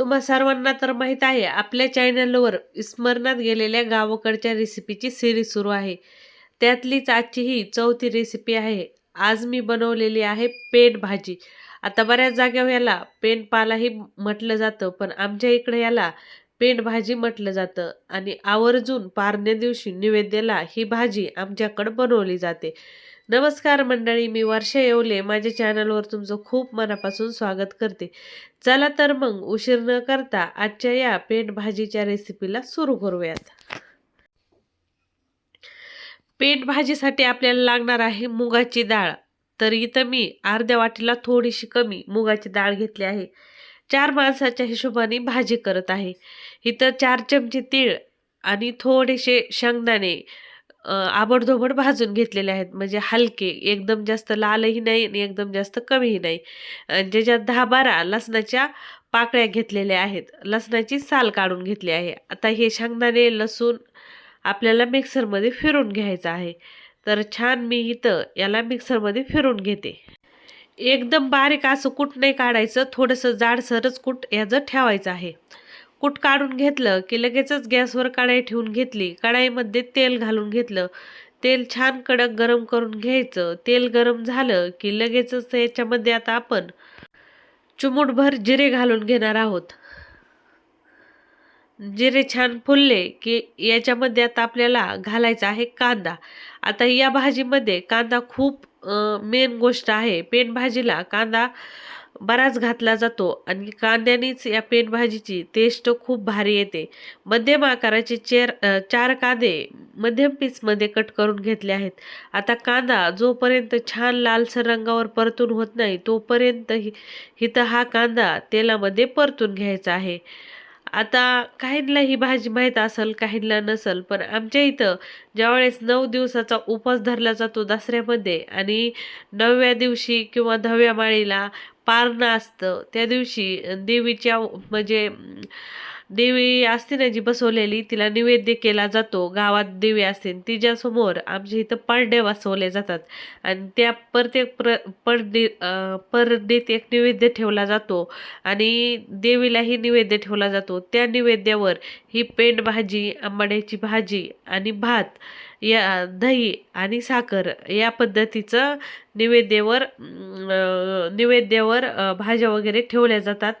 तुम्हा सर्वांना तर माहीत आहे आपल्या चॅनलवर स्मरणात गेलेल्या गावाकडच्या रेसिपीची सिरीज सुरू आहे. त्यातलीच आजची ही चौथी रेसिपी आहे. आज मी बनवलेली आहे पेंट भाजी. आता बऱ्याच जाग्यावर याला पेंट पालाही म्हटलं जातं पण आमच्या इकडे याला पेंडभाजी म्हटलं जातं आणि आवर्जून पारण्या दिवशी नैवेद्याला ही भाजी आमच्याकडं बनवली जाते. नमस्कार मंडळी मी वर्षा येवले. माझ्या चॅनलवर तुमचं खूप मनापासून स्वागत करते. चला तर मग उशीर न करता आजच्या या पेंड भाजीच्या रेसिपीला सुरू करूयात. पेंड भाजीसाठी आपल्याला लागणार आहे मुगाची डाळ. तर इथं मी अर्ध्या वाटीला थोडीशी कमी मुगाची डाळ घेतली आहे. चार माणसाच्या हिशोबाने भाजी करत आहे. इथं चार चमचे तीळ आणि थोडेसे शेंगदाणे आबडधोबड भाजून घेतलेले आहेत. म्हणजे हलके एकदम जास्त लालही नाही आणि एकदम जास्त कमीही नाही. ज्याच्यात दहा बारा लसणाच्या पाकळ्या घेतलेल्या आहेत लसणाची साल काढून घेतली आहे. आता हे शेंगदाणे लसूण आपल्याला मिक्सरमध्ये फिरून घ्यायचं आहे. तर छान मी इथं याला मिक्सरमध्ये फिरून घेते. एकदम बारीक असं कूट नाही काढायचं थोडंसं जाडसरच कूट याचं ठेवायचं आहे. कूट काढून घेतलं की लगेचच गॅसवर कढाई ठेवून घेतली. कढाईमध्ये तेल घालून घेतलं. तेल छान कडक गरम करून घ्यायचं. तेल गरम झालं की लगेचच याच्यामध्ये आता आपण चुमूटभर जिरे घालून घेणार आहोत. जिरे छान फुलले की याच्यामध्ये आता आपल्याला घालायचा आहे कांदा. आता या भाजीमध्ये कांदा खूप मेन गोष्ट आहे. पेन भाजीला कांदा बराच घातला जातो आणि कांद्यानेच या पेन भाजीची टेस्ट खूप भारी येते. मध्यम आकाराचे चेर चार कांदे मध्यम पीसमध्ये कट करून घेतले आहेत. आता कांदा जोपर्यंत छान लालसर रंगावर परतून होत नाही तोपर्यंत हि इथं हा कांदा तेलामध्ये परतून घ्यायचा आहे. आता काहींना ही भाजी माहीत असेल काहींना नसेल पण आमच्या इथं ज्यावेळेस नऊ दिवसाचा उपवास धरला जातो दसऱ्यामध्ये आणि नवव्या दिवशी किंवा दहाव्या माळीला पारणं असतं त्या दिवशी देवीच्या म्हणजे देवी असते ना जी बसवलेली तिला नैवेद्य केला जातो. गावात देवी असते तिच्यासमोर आमच्या इथं परडे बसवले जातात. आणि त्या प्रत्येक प्र पडदे अं, एक नैवेद्य ठेवला जातो. आणि देवीलाही नैवेद्य ठेवला जातो. त्या नैवेद्यावर ही पेंड भाजी आंबाड्याची भाजी आणि भात या दही आणि साखर या पद्धतीचं निवेद्यवर निवेद्यावर भाज्या वगैरे ठेवल्या जातात.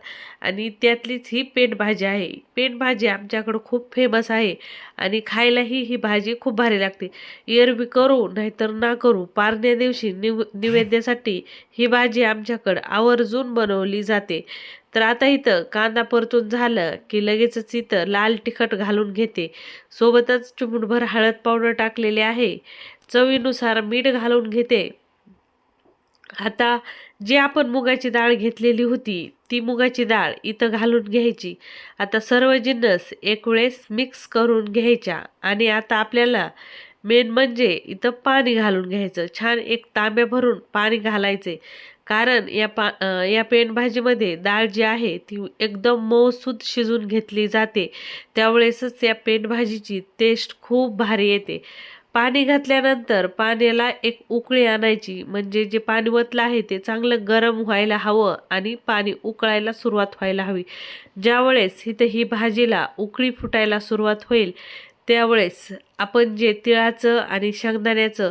आणि त्यातलीच ही पेंट भाजी आहे. पेंट भाजी आमच्याकडं खूप फेमस आहे. आणि खायलाही ही भाजी खूप भारी लागते. एरवी करू नाहीतर ना करू पारण्या दिवशी निव निवेद्यासाठी ही भाजी आमच्याकडं आवर्जून बनवली जाते. तर आता इथं कांदा परतून झालं की लगेचच इथं लाल तिखट घालून घेते. सोबतच चिमूटभर हळद पावडर टाकलेले आहे. चवीनुसार मीठ घालून घेते. आता जी आपण मुगाची डाळ घेतलेली होती ती मुगाची डाळ इथं घालून घ्यायची. आता सर्व जिन्नस एक वेळेस मिक्स करून घ्यायच्या आणि आता आपल्याला मेन म्हणजे इथं पाणी घालून घ्यायचं. छान एक तांब्या भरून पाणी घालायचे. कारण या पा या पेंडभाजीमध्ये डाळ जी आहे ती एकदम मऊसूद शिजून घेतली जाते. त्यावेळेसच या पेंडभाजीची टेस्ट खूप भारी येते. पाणी घातल्यानंतर पाण्याला एक उकळी आणायची. म्हणजे जे पाणी वतलं आहे ते चांगलं गरम व्हायला हवं आणि पाणी उकळायला सुरुवात व्हायला हवी. ज्यावेळेस इथं ही भाजीला उकळी फुटायला सुरुवात होईल त्यावेळेस आपण जे तिळाचं आणि शेंगदाण्याचं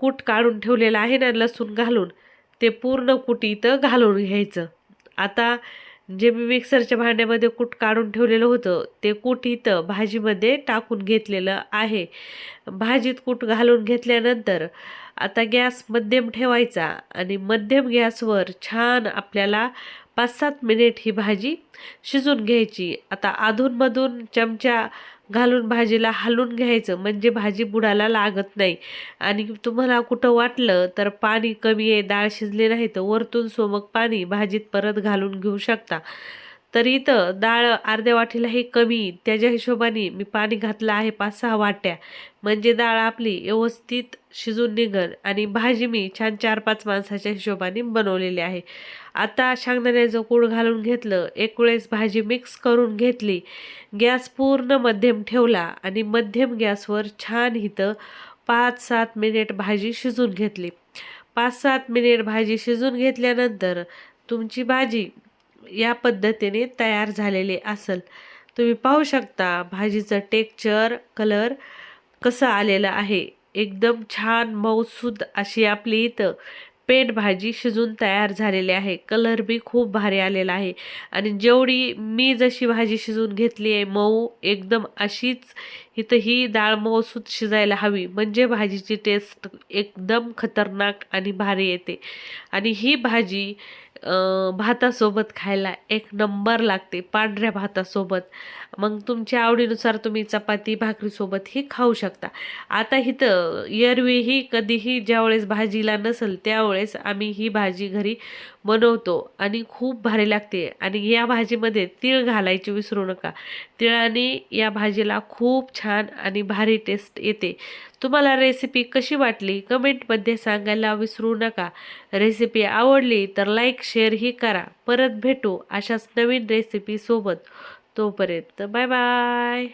कूट काढून ठेवलेलं आहे ना लसूण घालून ते पूर्ण कूट इथं घालून घ्यायचं. आता जे मी मिक्सरच्या भांड्यामध्ये कूट काढून ठेवलेलं होतं ते कूट इथं भाजीमध्ये टाकून घेतलेलं आहे. भाजीत कूट घालून घेतल्यानंतर आता गॅस मध्यम ठेवायचा आणि मध्यम गॅसवर छान आपल्याला पाच सात मिनिट ही भाजी शिजून घ्यायची. आता अधूनमधून चमचा घालून भाजीला हलून घ्यायचं. म्हणजे भाजी बुडाला लागत नाही. आणि तुम्हाला कुठं वाटलं तर पाणी कमी आहे डाळ शिजली नाही तर वरतून सोमक पाणी भाजीत परत घालून घेऊ शकता. तर इथं डाळ अर्ध्या वाटीलाही कमी त्याच्या हिशोबाने मी पाणी घातलं आहे पाच सहा वाट्या. म्हणजे डाळ आपली व्यवस्थित शिजून निघल आणि भाजी मी छान चार पाच माणसाच्या हिशोबाने बनवलेली आहे. आता शेंगदाण्याचं कूड घालून घेतलं एक वेळेस भाजी मिक्स करून घेतली. गॅस पूर्ण मध्यम ठेवला आणि मध्यम गॅसवर छान इथं पाच सात मिनिट भाजी शिजून घेतली. पाच सात मिनिट भाजी शिजून घेतल्यानंतर तुमची भाजी या पद्धतीने तयार झालेले असेल. तुम्ही पाहू शकता भाजीचं टेक्चर कलर कसं आलेलं आहे. एकदम छान मऊसूद अशी आपली इथं पेट भाजी शिजून तयार झालेली आहे. कलर बी खूप भारी आलेला आहे. आणि जेवढी मी जशी भाजी शिजून घेतली आहे मऊ एकदम अशीच इथं ही डाळ मऊसूद शिजायला हवी. म्हणजे भाजीची टेस्ट एकदम खतरनाक आणि भारी येते. आणि ही भाजी भातासोबत खायला एक नंबर लागते पांढऱ्या भातासोबत. मग तुमच्या आवडीनुसार तुम्ही चपाती भाकरीसोबतही खाऊ शकता. आता इथं एरवीही कधीही ज्यावेळेस भाजीला नसेल त्यावेळेस आम्ही ही भाजी घरी बनवतो आणि खूप भारी लागते. आणि या भाजीमध्ये तीळ घालायची विसरू नका. तिळाने या भाजीला खूप छान छान आणि भारी टेस्ट येते. तुम्हाला रेसिपी कशी वाटली? कमेंटमध्ये सांगायला विसरू नका. रेसिपी आवडली तर लाईक शेअरही करा. परत भेटू अशाच नवीन रेसिपीसोबत तोपर्यंत बाय बाय